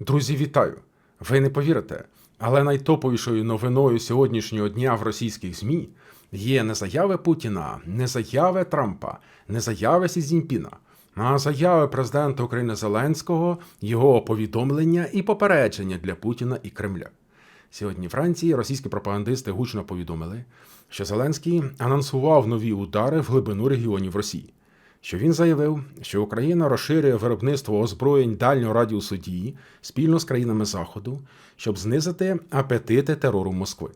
Друзі, вітаю! Ви не повірите, але найтоповішою новиною сьогоднішнього дня в російських ЗМІ є не заяви Путіна, не заяви Трампа, не заяви Сі Цзіньпіна, а заяви президента України Зеленського, його повідомлення і попередження для Путіна і Кремля. Сьогодні Франції російські пропагандисти гучно повідомили, що Зеленський анонсував нові удари в глибину регіонів Росії що він заявив, що Україна розширює виробництво озброєнь дальнього радіусу дії спільно з країнами Заходу, щоб знизити апетити терору Москви.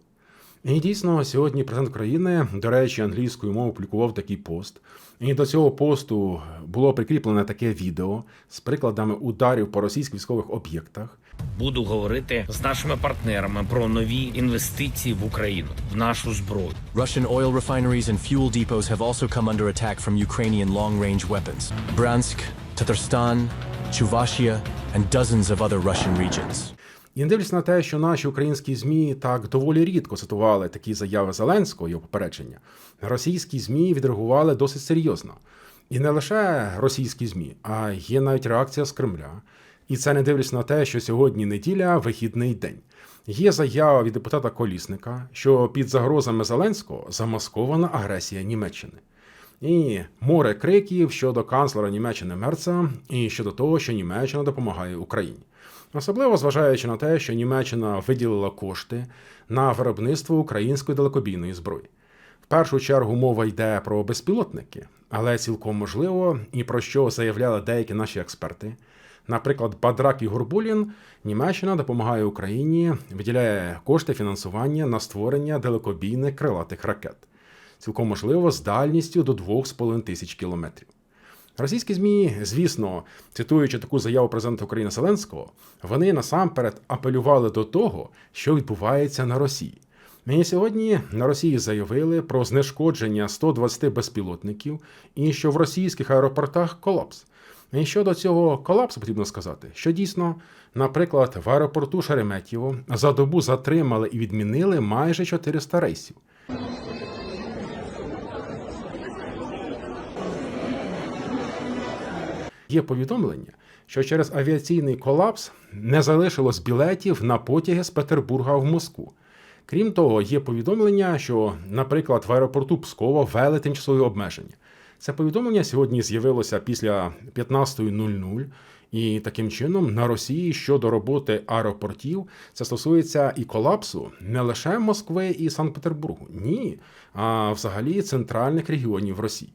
І дійсно, сьогодні президент країни, до речі, англійською мовою публікував такий пост. І до цього посту було прикріплене таке відео з прикладами ударів по російських військових об'єктах. Буду говорити з нашими партнерами про нові інвестиції в Україну, в нашу зброю. Russian oil refineries and fuel depots have also come under attack from Ukrainian long range weapons. Bryansk, Tatarstan, Chuvashia, and dozens of other Russian regions. І не дивлячись на те, що наші українські ЗМІ так доволі рідко цитували такі заяви Зеленського, його попередження, російські ЗМІ відреагували досить серйозно. І не лише російські ЗМІ, а є навіть реакція з Кремля. І це не дивлячись на те, що сьогодні неділя вихідний день. Є заява від депутата Колісника, що під загрозами Зеленського замаскована агресія Німеччини. І море криків щодо канцлера Німеччини Мерца і щодо того, що Німеччина допомагає Україні. Особливо зважаючи на те, що Німеччина виділила кошти на виробництво української далекобійної зброї. В першу чергу мова йде про безпілотники, але цілком можливо, і про що заявляли деякі наші експерти. Наприклад, Бадрак і Гурбулін, Німеччина допомагає Україні, виділяє кошти фінансування на створення далекобійних крилатих ракет, цілком можливо, з дальністю до 2,5 тисяч кілометрів. Російські ЗМІ, звісно, цитуючи таку заяву президента України Зеленського, вони насамперед апелювали до того, що відбувається на Росії. Мені сьогодні на Росії заявили про знешкодження 120 безпілотників і що в російських аеропортах колапс. І щодо цього колапсу потрібно сказати, що дійсно, наприклад, в аеропорту Шереметьєво за добу затримали і відмінили майже 400 рейсів. Є повідомлення, що через авіаційний колапс не залишилось білетів на потяги з Петербурга в Москву. Крім того, є повідомлення, що, наприклад, в аеропорту Пскова ввели тимчасові обмеження. Це повідомлення сьогодні з'явилося після 15.00, і таким чином на Росії щодо роботи аеропортів це стосується і колапсу не лише Москви і Санкт-Петербургу, ні, а взагалі центральних регіонів Росії.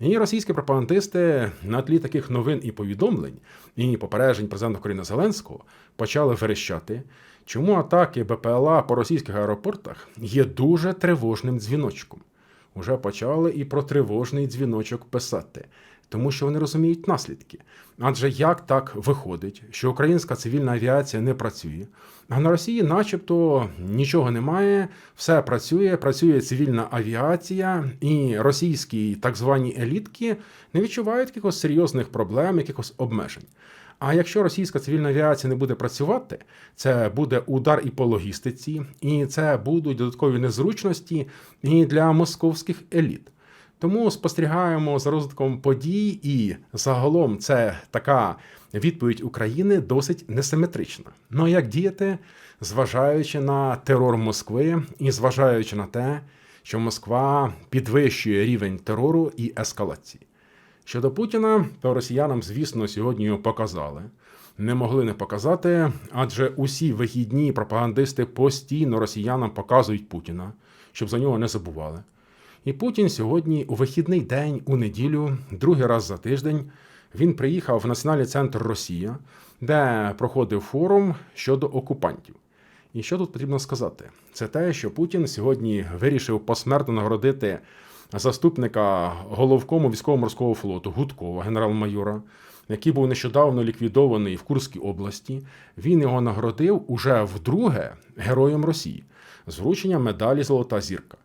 І російські пропагандисти на тлі таких новин і повідомлень і попереджень президента України Зеленського почали верещати, чому атаки БПЛА по російських аеропортах є дуже тривожним дзвіночком. Уже почали і про тривожний дзвіночок писати, тому що вони розуміють наслідки. Адже як так виходить, що українська цивільна авіація не працює, а на Росії, начебто, нічого немає, все працює, працює цивільна авіація, і російські так звані елітки не відчувають якихось серйозних проблем, якихось обмежень. А якщо російська цивільна авіація не буде працювати, це буде удар і по логістиці, і це будуть додаткові незручності і для московських еліт. Тому спостерігаємо за розвитком подій, і загалом це така відповідь України досить несиметрична. Ну а як діяти, зважаючи на терор Москви і зважаючи на те, що Москва підвищує рівень терору і ескалації. Щодо Путіна, то росіянам, звісно, сьогодні показали. Не могли не показати, адже усі вихідні пропагандисти постійно росіянам показують Путіна, щоб за нього не забували. І Путін сьогодні, у вихідний день, у неділю, другий раз за тиждень, він приїхав в Національний центр Росія, де проходив форум щодо окупантів. І що тут потрібно сказати? Це те, що Путін сьогодні вирішив посмертно нагородити заступника головкому військово-морського флоту Гудкова, генерал-майора, який був нещодавно ліквідований в Курській області. Він його нагородив уже вдруге героєм Росії з врученням медалі Золота зірка.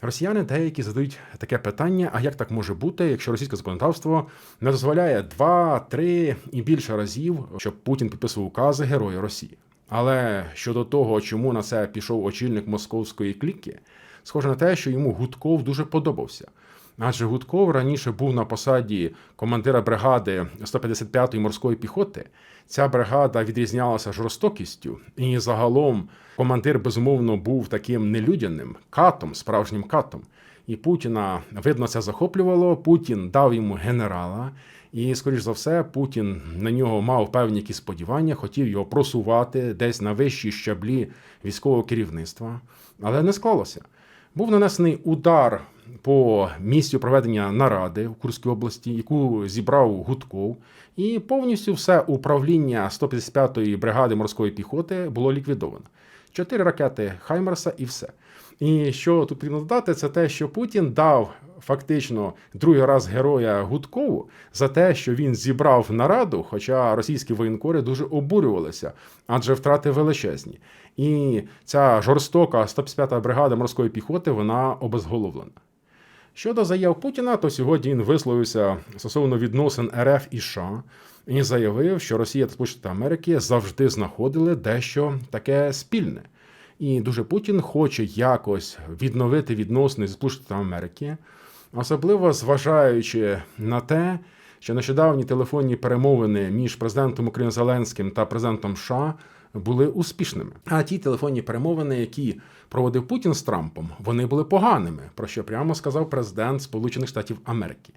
Росіяни деякі задають таке питання: а як так може бути, якщо російське законодавство не дозволяє два, три і більше разів, щоб Путін підписував укази Героя Росії? Але щодо того, чому на це пішов очільник московської кліки, схоже на те, що йому Гудков дуже подобався. Адже Гудков раніше був на посаді командира бригади 155-ї морської піхоти. Ця бригада відрізнялася жорстокістю, і загалом командир безумовно був таким нелюдяним катом, справжнім катом. І Путіна видно це захоплювало. Путін дав йому генерала, і, скоріш за все, Путін на нього мав певні якісь сподівання, хотів його просувати десь на вищі щаблі військового керівництва, але не склалося. Був нанесений удар по місцю проведення наради в Курській області, яку зібрав Гудков, і повністю все управління 155-ї бригади морської піхоти було ліквідовано. Чотири ракети Хаймерса і все. І що тут потрібно додати, це те, що Путін дав фактично другий раз героя Гудкову за те, що він зібрав нараду, хоча російські воєнкори дуже обурювалися, адже втрати величезні. І ця жорстока 155-та бригада морської піхоти вона обезголовлена. Щодо заяв Путіна, то сьогодні він висловився стосовно відносин РФ і США і заявив, що Росія та Сполучені Америки завжди знаходили дещо таке спільне. І дуже Путін хоче якось відновити відносини з Сполученими Америки, особливо зважаючи на те, що нещодавні телефонні перемовини між президентом України Зеленським та президентом США були успішними. А ті телефонні перемовини, які проводив Путін з Трампом, вони були поганими, про що прямо сказав президент Сполучених Штатів Америки.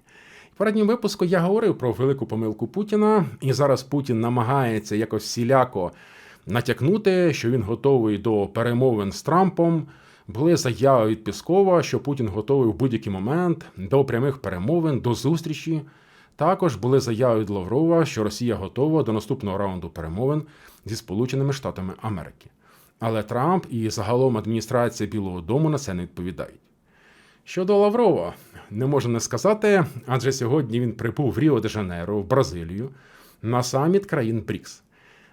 В випуску я говорив про велику помилку Путіна, і зараз Путін намагається якось всіляко натякнути, що він готовий до перемовин з Трампом. Були заяви від Піскова, що Путін готовий в будь-який момент до прямих перемовин, до зустрічі. Також були заяви від Лаврова, що Росія готова до наступного раунду перемовин зі Сполученими Штатами Америки. Але Трамп і загалом адміністрація Білого Дому на це не відповідають. Щодо Лаврова, не можу не сказати, адже сьогодні він прибув в Ріо де Жанейро, в Бразилію, на саміт країн БРІКС.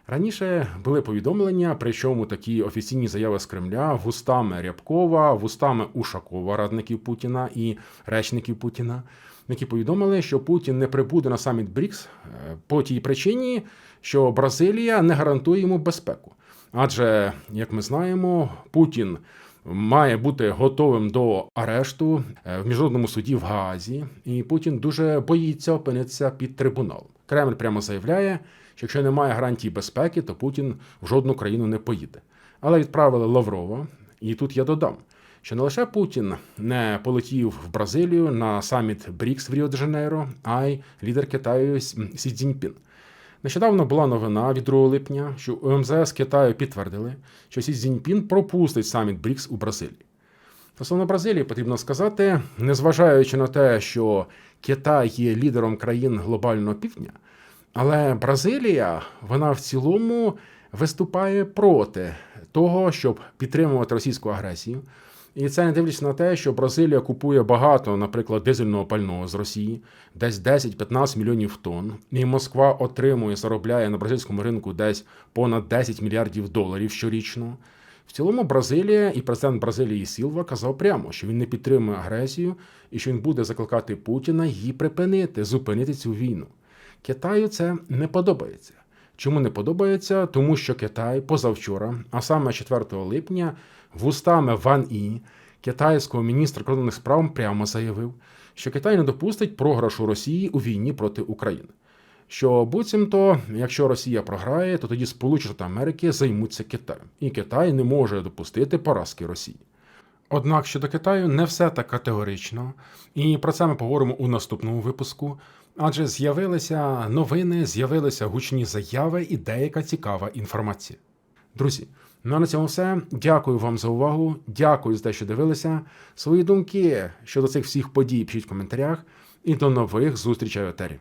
Раніше були повідомлення, причому такі офіційні заяви з Кремля вустами Рябкова, вустами Ушакова, радників Путіна і речників Путіна, які повідомили, що Путін не прибуде на саміт БРІКС е, по тій причині, що Бразилія не гарантує йому безпеку. Адже, як ми знаємо, Путін має бути готовим до арешту е, в міжнародному суді в Гаазі, і Путін дуже боїться опинитися під трибуналом. Кремль прямо заявляє, що якщо немає гарантій безпеки, то Путін в жодну країну не поїде. Але відправили Лаврова, і тут я додам, що не лише Путін не полетів в Бразилію на саміт БРІКС в Ріо де Жанейро, а й лідер Китаю Сі Цзіньпін. Нещодавно була новина від 2 липня, що у МЗС Китаю підтвердили, що Сі Цзіньпін пропустить саміт БРІКС у Бразилії. Стосовно Бразилії потрібно сказати, незважаючи на те, що Китай є лідером країн глобального півдня, але Бразилія, вона в цілому виступає проти того, щоб підтримувати російську агресію. І це не дивлячись на те, що Бразилія купує багато, наприклад, дизельного пального з Росії, десь 10-15 мільйонів тонн. І Москва отримує, заробляє на бразильському ринку десь понад 10 мільярдів доларів щорічно. В цілому Бразилія і президент Бразилії Сілва казав прямо, що він не підтримує агресію і що він буде закликати Путіна її припинити, зупинити цю війну. Китаю це не подобається. Чому не подобається? Тому що Китай позавчора, а саме 4 липня, вустами Ван І, китайського міністра кордонних справ, прямо заявив, що Китай не допустить програшу Росії у війні проти України. Що буцімто, якщо Росія програє, то тоді Сполучені Штати Америки займуться Китаєм, і Китай не може допустити поразки Росії. Однак щодо Китаю не все так категорично, і про це ми поговоримо у наступному випуску. Адже з'явилися новини, з'явилися гучні заяви і деяка цікава інформація. Друзі, ну а на цьому все. Дякую вам за увагу. Дякую за те, що дивилися. Свої думки щодо цих всіх подій пишіть в коментарях. І до нових зустрічей в етері.